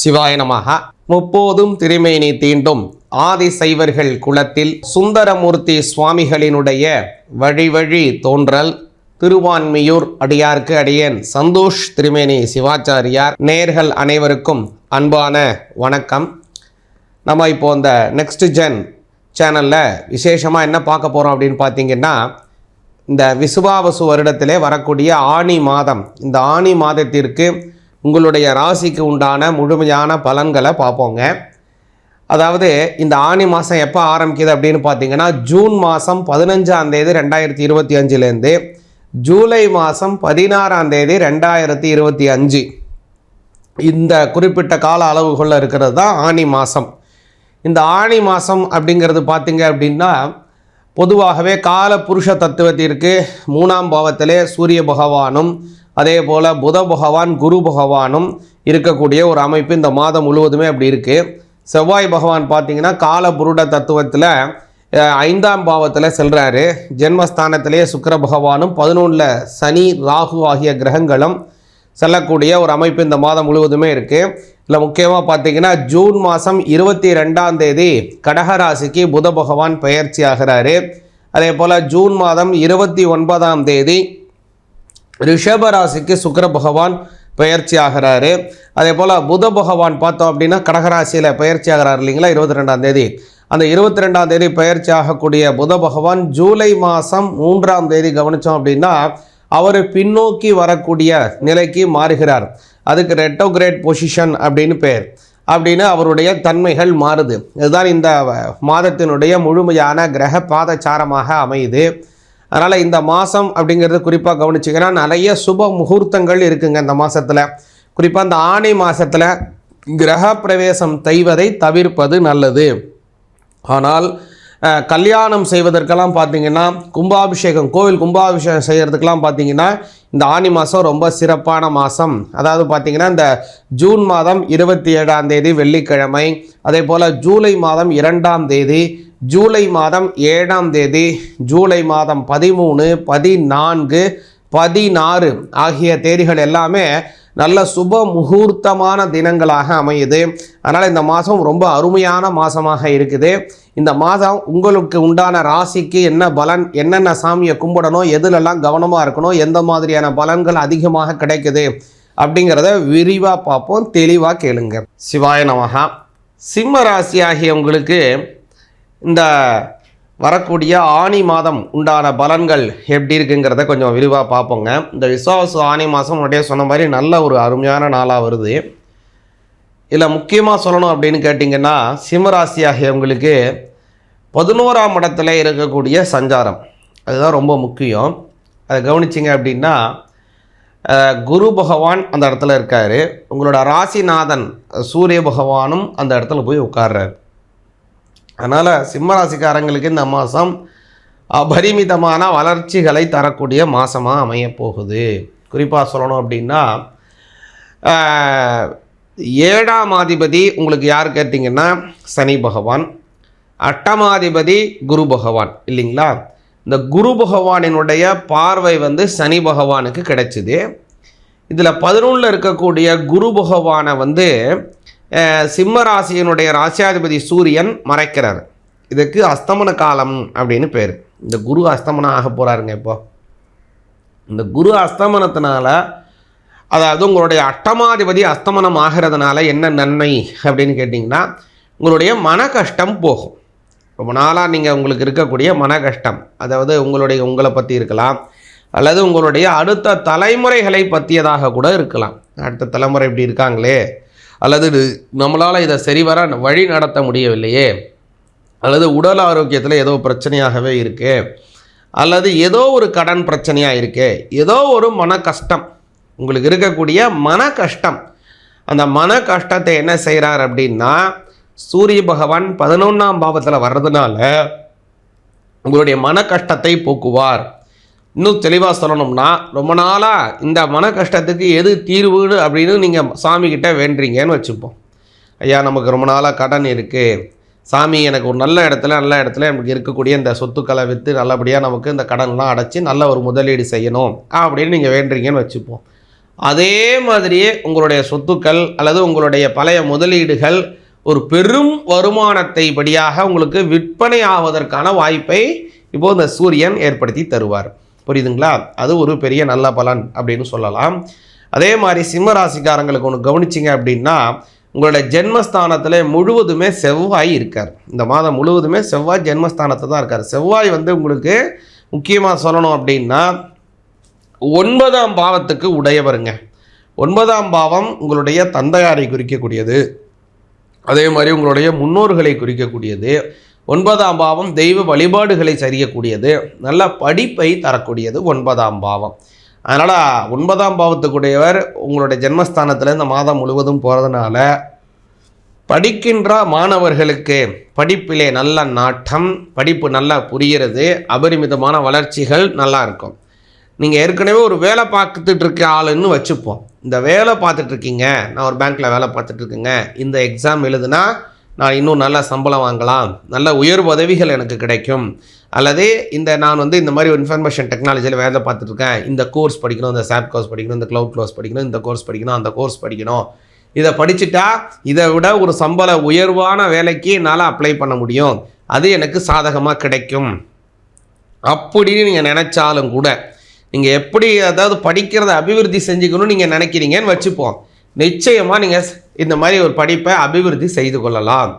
சிவாய நமக முப்போதும் திருமேனி தீண்டும் ஆதி சைவர்கள் குலத்தில் சுந்தரமூர்த்தி சுவாமிகளினுடைய வழி வழி தோன்றல். திருவான்மியூர் அடியார்க்கு அடியேன் சந்தோஷ் திருமேனி சிவாச்சாரியார். நேர்கள் அனைவருக்கும் அன்பான வணக்கம். நம்ம இப்போ இந்த நெக்ஸ்ட் ஜென் சேனலில் விசேஷமாக என்ன பார்க்க போகிறோம் அப்படின்னு பார்த்தீங்கன்னா இந்த விசுவாவசு வருடத்திலே வரக்கூடிய ஆணி மாதம். இந்த ஆணி மாதத்திற்கு உங்களுடைய ராசிக்கு உண்டான முழுமையான பலன்களை பார்ப்போங்க. அதாவது இந்த ஆணி மாதம் எப்போ ஆரம்பிக்குது அப்படின்னு பார்த்தீங்கன்னா ஜூன் மாதம் பதினஞ்சாம் தேதி ரெண்டாயிரத்தி இருபத்தி அஞ்சுலேருந்து ஜூலை மாதம் பதினாறாம் தேதி ரெண்டாயிரத்தி இருபத்தி அஞ்சு. இந்த குறிப்பிட்ட கால அளவுகளில் இருக்கிறது தான் ஆணி மாதம் இந்த ஆணி மாதம் அப்படிங்கிறது பார்த்தீங்க அப்படின்னா பொதுவாகவே கால புருஷ தத்துவத்திற்கு மூணாம் பாவத்திலே சூரிய பகவானும் அதே போல் புத பகவான் குரு பகவானும் இருக்கக்கூடிய ஒரு அமைப்பு இந்த மாதம் முழுவதுமே அப்படி இருக்குது செவ்வாய் பகவான் பார்த்தீங்கன்னா கால புருட தத்துவத்தில் ஐந்தாம் பாவத்தில் செல்கிறாரு ஜென்மஸ்தானத்திலேயே சுக்கர பகவானும் பதினொன்றில் சனி ராகு ஆகிய கிரகங்களும் செல்லக்கூடிய ஒரு அமைப்பு இந்த மாதம் முழுவதுமே இருக்குது இதில் முக்கியமாக பார்த்தீங்கன்னா ஜூன் மாதம் இருபத்தி ரெண்டாம் தேதி கடகராசிக்கு புத பகவான் பெயர்ச்சி ஆகிறாரு. அதே போல் ஜூன் மாதம் இருபத்தி ஒன்பதாம் தேதி ரிஷபராசிக்கு சுக்கர பகவான் பெயர்ச்சி ஆகிறாரு அதே போல் புத பகவான் பார்த்தோம் அப்படின்னா கடகராசியில் பயிற்சி ஆகிறார் இல்லைங்களா? இருபத்தி ரெண்டாம் தேதி. அந்த இருபத்தி ரெண்டாம் தேதி பயிற்சி ஆகக்கூடிய புத பகவான் ஜூலை மாதம் மூன்றாம் தேதி கவனித்தோம் அப்படின்னா அவர் பின்னோக்கி வரக்கூடிய நிலைக்கு மாறுகிறார். அதுக்கு ரெட்டோகிரேட் பொசிஷன் அப்படின்னு பேர். அப்படின்னு அவருடைய தன்மைகள் மாறுது. இதுதான் இந்த மாதத்தினுடைய முழுமையான கிரக பாதச்சாரமாக அமையுது. அதனால் இந்த மாதம் அப்படிங்கிறது குறிப்பாக கவனிச்சிங்கன்னா நிறைய சுப முகூர்த்தங்கள் இருக்குங்க இந்த மாதத்தில் குறிப்பாக இந்த ஆணை மாதத்தில் கிரக பிரவேசம் செய்வதை தவிர்ப்பது நல்லது. ஆனால் கல்யாணம் செய்வதற்கெல்லாம் பார்த்தீங்கன்னா கும்பாபிஷேகம் கோவில் கும்பாபிஷேகம் செய்கிறதுக்கெல்லாம் பார்த்தீங்கன்னா இந்த ஆனி மாதம் ரொம்ப சிறப்பான மாதம் அதாவது பார்த்தீங்கன்னா இந்த ஜூன் மாதம் இருபத்தி ஏழாம் தேதி வெள்ளிக்கிழமை அதே போல் ஜூலை மாதம் இரண்டாம் தேதி ஜூலை மாதம் ஏழாம் தேதி ஜூலை மாதம் பதிமூணு பதினான்கு பதினாறு ஆகிய தேதிகள் எல்லாமே நல்ல சுப முகூர்த்தமான தினங்களாக அமையுது. அதனால் இந்த மாதம் ரொம்ப அருமையான மாதமாக இருக்குது. இந்த மாதம் உங்களுக்கு உண்டான ராசிக்கு என்ன பலன் என்னென்ன சாமியை கும்பிடணும் எதுலெல்லாம் கவனமாக இருக்கணும் எந்த மாதிரியான பலன்கள் அதிகமாக கிடைக்குது அப்படிங்கிறத விரிவாக பார்ப்போம் தெளிவாக கேளுங்க. சிவாய நமகா சிம்ம ராசி ஆகிய உங்களுக்கு இந்த வரக்கூடிய ஆணி மாதம் உண்டான பலன்கள் எப்படி இருக்குங்கிறத கொஞ்சம் விரிவாக பார்ப்போங்க. இந்த விசுவாச ஆணி மாதம் முன்னாடியே சொன்ன மாதிரி நல்ல ஒரு அருமையான நாளாக வருது. இதில் முக்கியமாக சொல்லணும் அப்படின்னு கேட்டிங்கன்னா சிம்மராசி ஆகியவங்களுக்கு பதினோராம் இடத்துல இருக்கக்கூடிய சஞ்சாரம். அதுதான் ரொம்ப முக்கியம். அதை கவனிச்சிங்க அப்படின்னா குரு பகவான் அந்த இடத்துல இருக்கார். உங்களோட ராசிநாதன் சூரிய பகவானும் அந்த இடத்துல போய் உட்கார்றாரு. அதனால் சிம்மராசிக்காரங்களுக்கு இந்த மாதம் அபரிமிதமான வளர்ச்சிகளை தரக்கூடிய மாதமாக அமையப்போகுது. குறிப்பாக சொல்லணும் அப்படின்னா ஏழாம் அதிபதி உங்களுக்கு யார் கேட்டிங்கன்னா சனி பகவான். அட்டமாதிபதி குரு பகவான் இல்லைங்களா? இந்த குரு பகவானினுடைய பார்வை வந்து சனி பகவானுக்கு கிடைச்சிது. இதில் பதினொன்றில் இருக்கக்கூடிய குரு பகவானை வந்து சிம்ம ராசியினுடைய ராசியாதிபதி சூரியன் மறைக்கிறார். இதுக்கு அஸ்தமன காலம் அப்படின்னு பேர். இந்த குரு அஸ்தமனம் ஆக போகிறாருங்க இப்போ. இந்த குரு அஸ்தமனத்தினால அதாவது உங்களுடைய அட்டமாதிபதி அஸ்தமனம் ஆகிறதுனால என்ன நன்மை அப்படின்னு கேட்டிங்கன்னா உங்களுடைய மன கஷ்டம் போகும். ரொம்ப நாளாக நீங்கள் உங்களுக்கு இருக்கக்கூடிய மன கஷ்டம் அதாவது உங்களுடைய உங்களை பற்றி இருக்கலாம் அல்லது உங்களுடைய அடுத்த தலைமுறைகளை பற்றியதாக கூட இருக்கலாம். அடுத்த தலைமுறை இப்படி இருக்காங்களே அல்லது நம்மளால் இதை சரிவர வழி நடத்த முடியவில்லையே அல்லது உடல் ஆரோக்கியத்தில் ஏதோ பிரச்சனையாகவே இருக்கு அல்லது ஏதோ ஒரு கடன் பிரச்சனையாக இருக்கு ஏதோ ஒரு மன கஷ்டம் உங்களுக்கு இருக்கக்கூடிய மன கஷ்டம். அந்த மன கஷ்டத்தை என்ன செய்கிறார் அப்படின்னா சூரிய பகவான் பதினொன்றாம் பாவத்தில் வர்றதுனால உங்களுடைய மன கஷ்டத்தை போக்குவார். இன்னும் தெளிவாக சொல்லணும்னா ரொம்ப நாளாக இந்த மன கஷ்டத்துக்கு எது தீர்வுன்னு அப்படின்னு நீங்கள் சாமிக்கிட்ட வேண்டுறீங்கன்னு வச்சுப்போம். ஐயா நமக்கு ரொம்ப நாளாக கடன் இருக்குது சாமி எனக்கு ஒரு நல்ல இடத்துல நல்ல இடத்துல நமக்கு இருக்கக்கூடிய இந்த சொத்துக்களை விற்று நல்லபடியாக நமக்கு இந்த கடன்லாம் அடைச்சி நல்ல ஒரு முதலீடு செய்யணும் அப்படின்னு நீங்கள் வேண்டுறீங்கன்னு வச்சுப்போம். அதே மாதிரியே உங்களுடைய சொத்துக்கள் அல்லது உங்களுடைய பழைய முதலீடுகள் ஒரு பெரும் வருமானத்தை படியாக உங்களுக்கு விற்பனை ஆவதற்கான வாய்ப்பை இப்போது இந்த சூரியன் ஏற்படுத்தி தருவார். புரியுதுங்களா? அது ஒரு பெரிய நல்ல பலன் அப்படின்னு சொல்லலாம். அதே மாதிரி சிம்ம ராசிக்காரங்களுக்கு ஒன்று கவனிச்சிங்க அப்படின்னா உங்களுடைய ஜென்மஸ்தானத்தில் முழுவதுமே செவ்வாய் இருக்கார். இந்த மாதம் முழுவதுமே செவ்வாய் ஜென்மஸ்தானத்தில் தான் இருக்கார். செவ்வாய் வந்து உங்களுக்கு முக்கியமாக சொல்லணும் அப்படின்னா ஒன்பதாம் பாவத்துக்கு உடையவருங்க. ஒன்பதாம் பாவம் உங்களுடைய தந்தையாரை குறிக்கக்கூடியது. அதே மாதிரி உங்களுடைய முன்னோர்களை குறிக்கக்கூடியது. ஒன்பதாம் பாவம் தெய்வ வழிபாடுகளை சரியக்கூடியது. நல்ல படிப்பை தரக்கூடியது ஒன்பதாம் பாவம். அதனால் ஒன்பதாம் பாவத்துக்குடையவர் உங்களுடைய ஜென்மஸ்தானத்தில் இந்த மாதம் முழுவதும் போகிறதுனால படிக்கின்ற மாணவர்களுக்கு படிப்பிலே நல்ல நாட்டம் படிப்பு நல்லா புரிகிறது அபரிமிதமான வளர்ச்சிகள் நல்லா இருக்கும். நீங்கள் ஏற்கனவே ஒரு வேலை பார்த்துட்டு இருக்க ஆளுன்னு வச்சுப்போம். இந்த வேலை பார்த்துட்ருக்கீங்க நான் ஒரு பேங்க்கில் வேலை பார்த்துட்ருக்கேங்க இந்த எக்ஸாம் எழுதுனா நான் இன்னும் நல்ல சம்பளம் வாங்கலாம் நல்ல உயர் உதவிகள் எனக்கு கிடைக்கும். அல்லது இந்த நான் வந்து இந்த மாதிரி இன்ஃபர்மேஷன் டெக்னாலஜியில் வேலை பார்த்துட்ருக்கேன் இந்த கோர்ஸ் படிக்கணும் இந்த சாப் கோர்ஸ் படிக்கணும் இந்த க்ளவுட் கோர்ஸ் படிக்கணும் இந்த கோர்ஸ் படிக்கணும் அந்த கோர்ஸ் படிக்கணும். இதை படிச்சுட்டா இதை விட ஒரு சம்பள உயர்வான வேலைக்கு என்னால் அப்ளை பண்ண முடியும். அது எனக்கு சாதகமாக கிடைக்கும். அப்படின்னு நீங்கள் நினச்சாலும் கூட நீங்கள் எப்படி அதாவது படிக்கிறத அபிவிருத்தி செஞ்சுக்கணும்னு நீங்கள் நினைக்கிறீங்கன்னு வச்சுப்போம். நிச்சயமாக நீங்கள் இந்த மாதிரி ஒரு படிப்பை அபிவிருத்தி செய்து கொள்ளலாம்.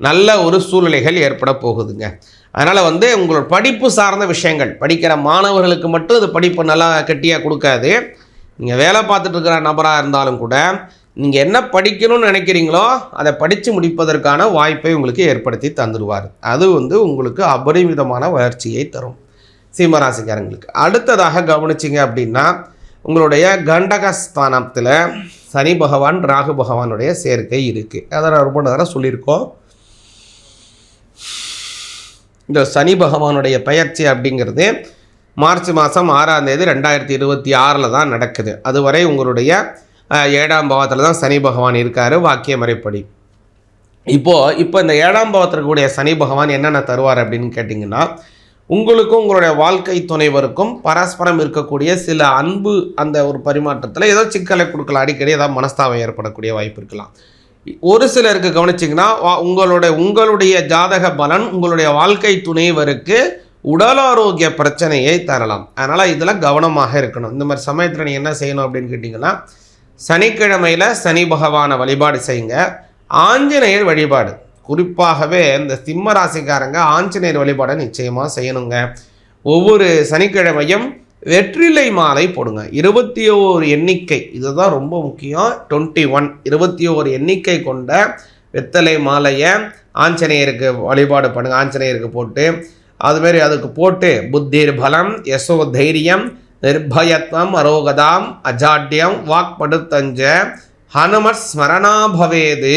நல்ல ஒரு சூழ்நிலைகள் ஏற்பட போகுதுங்க. அதனால் வந்து உங்களோட படிப்பு சார்ந்த விஷயங்கள் படிக்கிற மாணவர்களுக்கு மட்டும் இது படிப்பு நல்லா கெட்டியாக கொடுக்காது. நீங்கள் வேலை பார்த்துட்டு இருக்கிற நபராக இருந்தாலும் கூட நீங்கள் என்ன படிக்கணும்னு நினைக்கிறீங்களோ அதை படித்து முடிப்பதற்கான வாய்ப்பை உங்களுக்கு ஏற்படுத்தி தந்துடுவார். அது வந்து உங்களுக்கு அபரிமிதமான வளர்ச்சியை தரும். சிம்மராசிக்காரங்களுக்கு அடுத்ததாக கவனிச்சிங்க அப்படின்னா உங்களுடைய கண்டகஸ்தானத்தில் சனி பகவான் ராகு பகவானுடைய சேர்க்கை இருக்குது அதை நான் ரொம்ப நேரம் சொல்லியிருக்கோம். இந்த சனி பகவானுடைய பயிற்சி அப்படிங்கிறது மார்ச் மாதம் ஆறாம் தேதி ரெண்டாயிரத்தி இருபத்தி ஆறில் தான் நடக்குது. அதுவரை உங்களுடைய ஏழாம் பாவத்தில் தான் சனி பகவான் இருக்கார் வாக்கிய முறைப்படி. இப்போது இப்போ இந்த ஏழாம் பாவத்தில் இருக்கக்கூடிய சனி பகவான் என்னென்ன தருவார் அப்படின்னு கேட்டிங்கன்னா உங்களுக்கும் உங்களுடைய வாழ்க்கை துணைவருக்கும் பரஸ்பரம் இருக்கக்கூடிய சில அன்பு அந்த ஒரு பரிமாற்றத்தில் ஏதோ சிக்கலை கொடுக்கலாம் அடிக்கடி ஏதாவது மனஸ்தாபம் ஏற்படக்கூடிய வாய்ப்பு இருக்கலாம். ஒரு சிலருக்கு கவனிச்சிங்கன்னா வா- உங்களுடைய உங்களுடைய ஜாதக பலன் உங்களுடைய வாழ்க்கை துணைவருக்கு உடல் ஆரோக்கிய பிரச்சனையை தரலாம். அதனால் இதில் கவனமாக இருக்கணும். இந்த மாதிரி சமயத்தில் நீங்கள் என்ன செய்யணும் அப்படின்னு கேட்டிங்கன்னா சனிக்கிழமையில் சனி பகவானை வழிபாடு செய்யுங்க. ஆஞ்சநேயர் வழிபாடு. குறிப்பாகவே இந்த சிம்ம ராசிக்காரங்க ஆஞ்சநேயர் வழிபாடை நிச்சயமாக செய்யணுங்க. ஒவ்வொரு சனிக்கிழமையும் வெற்றிலை மாலை போடுங்க. இருபத்தி ஓரு எண்ணிக்கை. இதுதான் ரொம்ப முக்கியம். Twenty one. இருபத்தி ஓரு எண்ணிக்கை கொண்ட வெத்தலை மாலையை ஆஞ்சநேயருக்கு வழிபாடு பண்ணுங்க. ஆஞ்சநேயருக்கு போட்டு அதுமாரி அதுக்கு போட்டு புத்திர் பலம் யசோ தைரியம் நிர்பயத்வம் அரோகதாம் அஜாட்யம் வாக்படுத்தஞ்ச ஹனுமத் ஸ்மரணா பவேது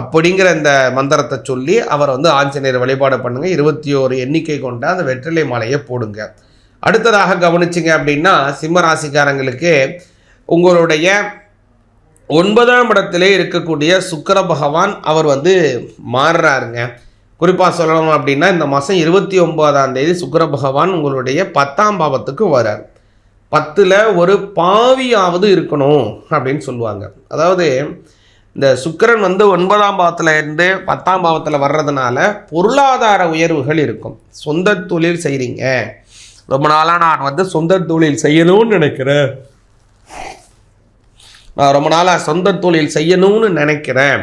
அப்படிங்கிற இந்த மந்திரத்தை சொல்லி அவர் வந்து ஆஞ்சநேயர் வழிபாடு பண்ணுங்க. இருபத்தி ஓரு எண்ணிக்கை கொண்ட அந்த வெற்றிலை மாலையை போடுங்க. அடுத்ததாக கவனிச்சிங்க அப்படின்னா சிம்ம ராசிக்காரங்களுக்கு உங்களுடைய ஒன்பதாம் இடத்திலே இருக்கக்கூடிய சுக்கர பகவான் அவர் வந்து மாறுறாருங்க. குறிப்பாக சொல்லணும் அப்படின்னா இந்த மாதம் இருபத்தி ஒன்பதாம் தேதி சுக்கர பகவான் உங்களுடைய பத்தாம் பாவத்துக்கு வரார். பத்தில் ஒரு பாவியாவது இருக்கணும் அப்படின்னு சொல்லுவாங்க. அதாவது இந்த சுக்கிரன் வந்து ஒன்பதாம் பாவத்தில் இருந்து பத்தாம் பாவத்தில் வர்றதுனால பொருளாதார உயர்வுகள் இருக்கும். சொந்த தொழில் செய்கிறீங்க ரொம்ப நாளாக நான் வந்து சொந்த தொழில் செய்யணும்னு நினைக்கிறேன். நான் ரொம்ப நாளாக சொந்த தொழில் செய்யணும்னு நினைக்கிறேன்.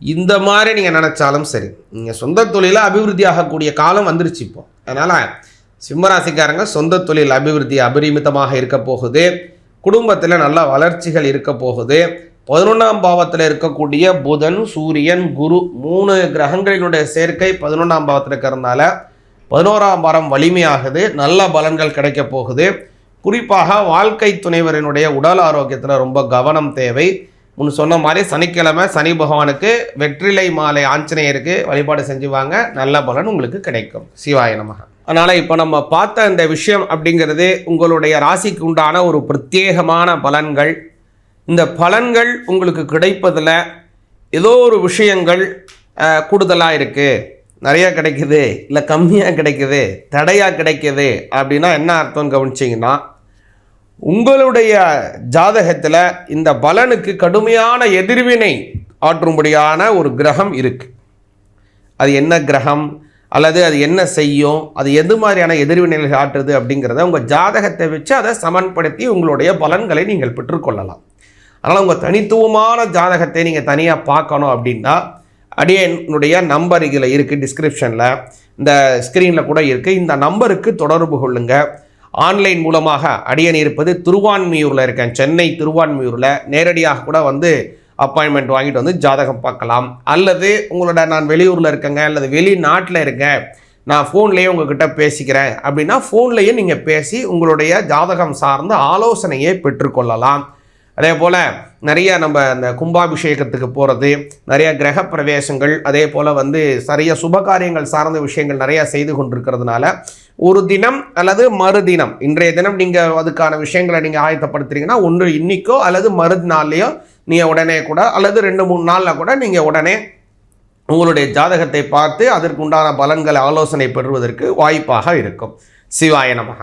இந்த மாதிரி நீங்கள் நினச்சாலும் சரி. நீங்கள் சொந்த தொழிலை அபிவிருத்தி ஆகக்கூடிய காலம் வந்துருச்சு இப்போ. அதனால் சிம்மராசிக்காரங்க சொந்த தொழில் அபிவிருத்தி அபரிமிதமாக இருக்க போகுது. குடும்பத்தில் நல்ல வளர்ச்சிகள் இருக்க போகுது. பதினொன்றாம் பாவத்தில் இருக்கக்கூடிய புதன் சூரியன் குரு மூணு கிரகங்களினுடைய சேர்க்கை பதினொன்றாம் பாவத்தில் இருக்கிறதுனால பதினோராம் வாரம் வலிமையாகுது நல்ல பலன்கள் கிடைக்க போகுது. குறிப்பாக வாழ்க்கை துணைவரினுடைய உடல் ஆரோக்கியத்தில் ரொம்ப கவனம் தேவை. முன் சொன்ன மாதிரி சனிக்கிழமை சனி பகவானுக்கு வெற்றிலை மாலை ஆஞ்சநேயருக்கு வழிபாடு செஞ்சுவாங்க நல்ல பலன் உங்களுக்கு கிடைக்கும். சிவாய நமக. அதனால் இப்போ நம்ம பார்த்த இந்த விஷயம் அப்படிங்கிறது உங்களுடைய ராசிக்கு உண்டான ஒரு பிரத்யேகமான பலன்கள். இந்த பலன்கள் உங்களுக்கு கிடைப்பதில் ஏதோ ஒரு விஷயங்கள் கூடுதலாக இருக்குது நிறையா கிடைக்குது இல்லை கம்மியாக கிடைக்குது தடையாக கிடைக்குது அப்படின்னா என்ன அர்த்தம்னு கவனிச்சிங்கன்னா உங்களுடைய ஜாதகத்தில் இந்த பலனுக்கு கடுமையான எதிர்வினை ஆற்றும்படியான ஒரு கிரகம் இருக்குது அது என்ன கிரகம்? அல்லது அது என்ன செய்யும்? அது எது மாதிரியான எதிர்வினைகள் ஆற்றுது அப்படிங்கிறத உங்கள் ஜாதகத்தை வச்சு அதை சமன்படுத்தி உங்களுடைய பலன்களை நீங்கள் பெற்றுக்கொள்ளலாம். அதனால் உங்கள் தனித்துவமான ஜாதகத்தை நீங்கள் தனியாக பார்க்கணும் அப்படின்னா அடியனுடைய நம்பர் இதில் இருக்குது டிஸ்கிரிப்ஷனில் இந்த ஸ்க்ரீனில் கூட இருக்குது இந்த நம்பருக்கு தொடர்பு கொள்ளுங்கள் ஆன்லைன் மூலமாக அடியன் இருப்பது திருவான்மியூரில் இருக்கேன். சென்னை திருவான்மியூரில் நேரடியாக கூட வந்து அப்பாயின்மெண்ட் வாங்கிட்டு வந்து ஜாதகம் பார்க்கலாம். அல்லது உங்களோட நான் வெளியூரில் இருக்கேங்க அல்லது வெளிநாட்டில் இருக்கேன் நான் ஃபோன்லேயே உங்ககிட்ட பேசிக்கிறேன் அப்படின்னா ஃபோன்லேயே நீங்கள் பேசி உங்களுடைய ஜாதகம் சார்ந்த ஆலோசனையை பெற்றுக்கொள்ளலாம். அதே போல் நிறைய நம்ம அந்த கும்பாபிஷேகத்துக்கு போகிறது நிறைய கிரக பிரவேசங்கள் அதே போல் வந்து நிறைய சுபகாரியங்கள் சார்ந்த விஷயங்கள் நிறையா செய்து கொண்டிருக்கிறதுனால ஒரு தினம் அல்லது மறுதினம் இன்றைய தினம் நீங்கள் அதுக்கான விஷயங்களை நீங்கள் ஆயத்தப்படுத்துறீங்கன்னா ஒன்று இன்றைக்கோ அல்லது மறுநாள்லேயோ நீங்கள் உடனே கூட அல்லது ரெண்டு மூணு நாளில் கூட நீங்கள் உடனே உங்களுடைய ஜாதகத்தை பார்த்து அதற்கு உண்டான பலன்களை ஆலோசனை பெறுவதற்கு வாய்ப்பாக இருக்கும். சிவாய நமக